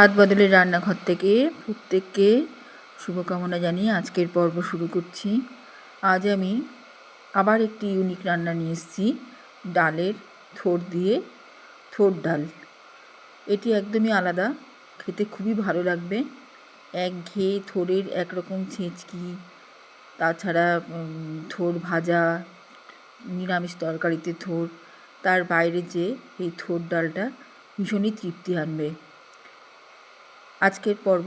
হাত বদলের রান্নাঘর থেকে প্রত্যেককে শুভকামনা জানিয়ে আজকের পর্ব শুরু করছি। আজ আমি আবার একটি ইউনিক রান্না নিয়ে এসেছি, ডালের থোর দিয়ে থোর ডাল। এটি একদমই আলাদা, খেতে খুবই ভালো লাগবে। এক একঘেয়ে থোরের একরকম ছেঁচকি, তাছাড়া থোর ভাজা, নিরামিষ তরকারিতে থোর তার বাইরে যে এই থোর ডালটা ভীষণই তৃপ্তি আনবে। আজকের পর্ব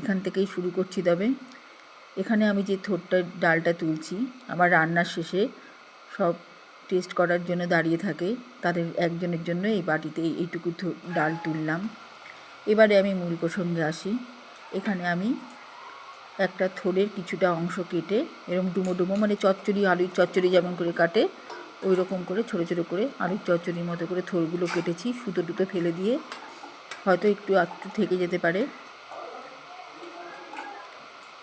এখান থেকেই শুরু করছি তবে। এখানে আমি যে থোরটা ডালটা তুলছি, আমার রান্নার শেষে সব টেস্ট করার জন্য দাঁড়িয়ে থাকে, তাদের একজনের জন্য এই বাটিতে এইটুকু ডাল তুললাম। এবারে আমি মূল প্রসঙ্গে আসি। এখানে আমি একটা থোড়ের কিছুটা অংশ কেটে এরকম ডুমো ডুমো মানে চচ্চড়ি, আলুর চচ্চড়ি যেমন করে কাটে ওই রকম করে, ছোটো ছোটো করে আলুর চচ্চড়ির মতো করে থোড়গুলো কেটেছি, সুতো টুতো ফেলে দিয়ে হয়তো একটু একটু থেকে যেতে পারে।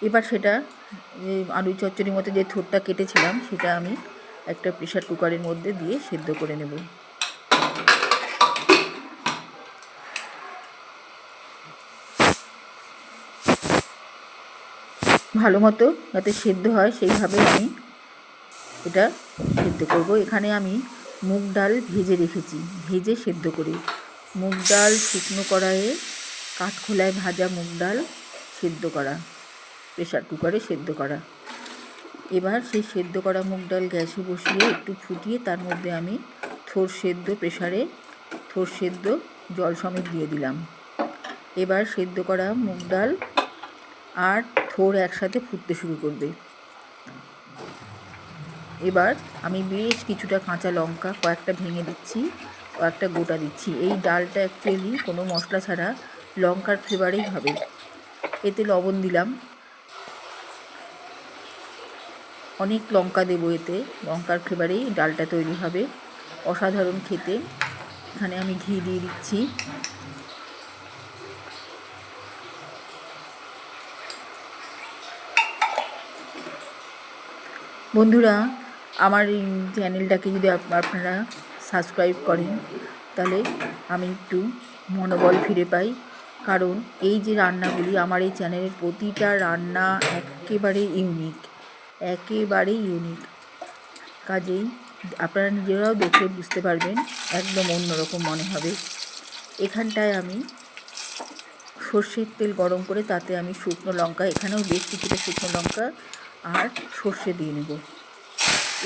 এবার সেটা আলু চচ্চড়ির মতো যে থোরটা কেটেছিলাম, সেটা আমি একটা প্রেশার কুকারের মধ্যে দিয়ে সেদ্ধ করে নেব। ভালো মতো যাতে সেদ্ধ হয়, সেইভাবে আমি এটা সেদ্ধ করব। এখানে আমি মুগ ডাল ভেজে রেখেছি, ভেজে সেদ্ধ করে। মুগ ডাল শুকনো কড়াইয়ে কাঠখোলায় ভাজা মুগ ডাল সেদ্ধ করা প্রেশার কুকারে সেদ্ধ করা। এবার সেই সেদ্ধ করা মুগ ডাল গ্যাসে বসিয়ে একটু ফুটিয়ে তার মধ্যে আমি থোর সেদ্ধ প্রেশারে থোর সেদ্ধ জল সমেত দিয়ে দিলাম। এবার সেদ্ধ করা মুগ ডাল আর থোর একসাথে ফুটতে শুরু করবে। এবার আমি বেশ কিছুটা কাঁচা লঙ্কা কয়েকটা ভেঙে দিচ্ছি। কয়েকটা গোটা দিচ্ছি। এই ডালটা অ্যাকচুয়ালি কোনো মশলা ছাড়া লঙ্কার ফ্লেভারেই হবে। এতে লবণ দিলাম। অনেক লঙ্কা দেবো এতে। লঙ্কার ফ্লেভারেই ডালটা তৈরি হবে। অসাধারণ খেতে। এখানে আমি ঘি দিয়ে দিচ্ছি। বন্ধুরা, আমার এই চ্যানেলটাকে যদি আপ- আপনারা সাবস্ক্রাইব করেন, তাহলে আমি একটু মনোবল ফিরে পাই। কারণ এই যে রান্নাগুলি আমার এই চ্যানেলের প্রতিটা রান্না একেবারে ইউনিক একেবারে ইউনিক কাজেই আপনারা নিজেরাও দেখে বুঝতে পারবেন, একদম অন্যরকম মনে হবে। এখানটায় আমি সর্ষের তেল গরম করে তাতে আমি শুকনো লঙ্কা, এখানেও বেশ কিছুটা শুকনো লঙ্কা আর সর্ষে দিয়ে নেব।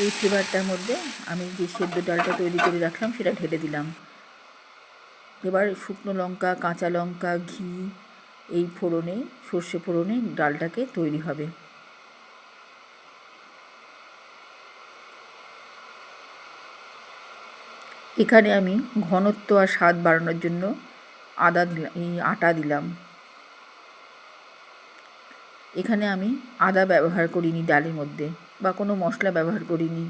এই ফ্লেভারটার মধ্যে আমি যে সেদ্ধ ডালটা তৈরি করে রাখলাম, সেটা ঢেলে দিলাম। এবার শুকনো লঙ্কা, কাঁচা লঙ্কা, ঘি, এই ফোড়নে, সর্ষে ফোড়নে ডালটাকে তৈরি হবে। এখানে আমি ঘনত্ব আর স্বাদ বাড়ানোর জন্য আদা দিলাম আটা দিলাম। এখানে আমি আদা ব্যবহার করিনি ডালের মধ্যে। বা কোনো মশলা ব্যবহার করিনি।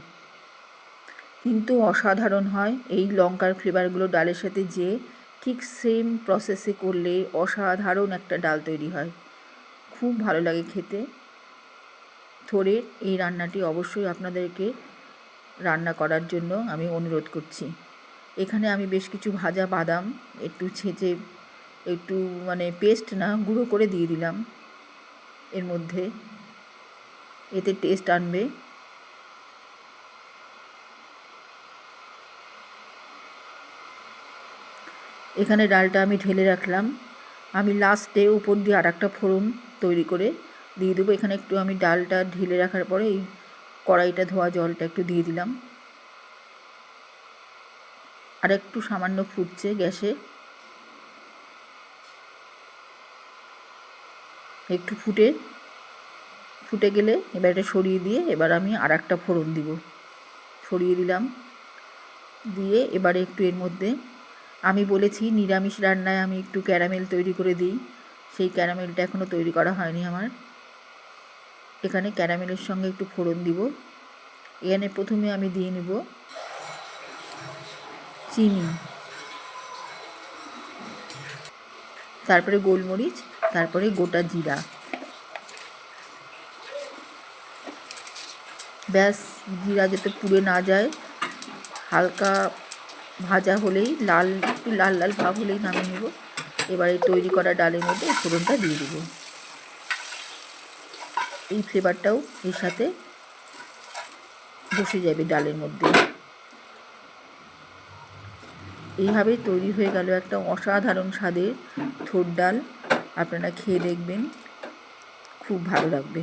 কিন্তু অসাধারণ হয় এই লঙ্কার ফ্লেভারগুলো ডালের সাথে যে ঠিক সেম প্রসেসে করলে অসাধারণ একটা ডাল তৈরি হয়। খুব ভালো লাগে খেতে। থোড়ের এই রান্নাটি অবশ্যই আপনাদেরকে রান্না করার জন্য আমি অনুরোধ করছি। এখানে আমি বেশ কিছু ভাজা বাদাম, একটু ছেঁচে, একটু মানে পেস্ট না, গুঁড়ো করে দিয়ে দিলাম। এর মধ্যে এতে টেস্ট আনবে। এখানে ডালটা আমি ঢেলে রাখলাম। আমি লাস্টে উপর দিয়ে আর একটা ফোড়ন তৈরি করে দিয়ে দেবো। এখানে একটু আমি ডালটা ঢেলে রাখার পরে এই কড়াইটা ধোয়া জলটা একটু দিয়ে দিলাম। আর একটু সামান্য ফুটছে গ্যাসে। একটু ফুটে ফুটে গেলে এবার এটা সরিয়ে দিয়ে এবার আমি আর একটা ফোড়ন দিব। সরিয়ে দিলাম। দিয়ে এবারে একটু এর মধ্যে আমি বলেছি নিরামিষ রান্নায় আমি একটু ক্যারামেল তৈরি করে দিই। সেই ক্যারামেলটা এখনও তৈরি করা হয়নি আমার। এখানে ক্যারামেলের সঙ্গে একটু ফোড়ন দিব। এখানে প্রথমে আমি দিয়ে নেব চিনি। তারপরে গোলমরিচ, তারপরে গোটা জিরা। ব্যাস, জিরা যাতে পুড়ে না যায়, হালকা ভাজা হলেই লাল, একটু লাল লাল ভাব হলেই নামিয়ে নেব। এবার এই তৈরি করা ডালের মধ্যে এই ফোড়নটা দিয়ে দেবো। এই ফ্লেভারটাও এর সাথে বসে যাবে ডালের মধ্যে। এইভাবে তৈরি হয়ে গেল একটা অসাধারণ স্বাদের থোর ডাল। আপনারা খেয়ে দেখবেন, খুব ভালো লাগবে।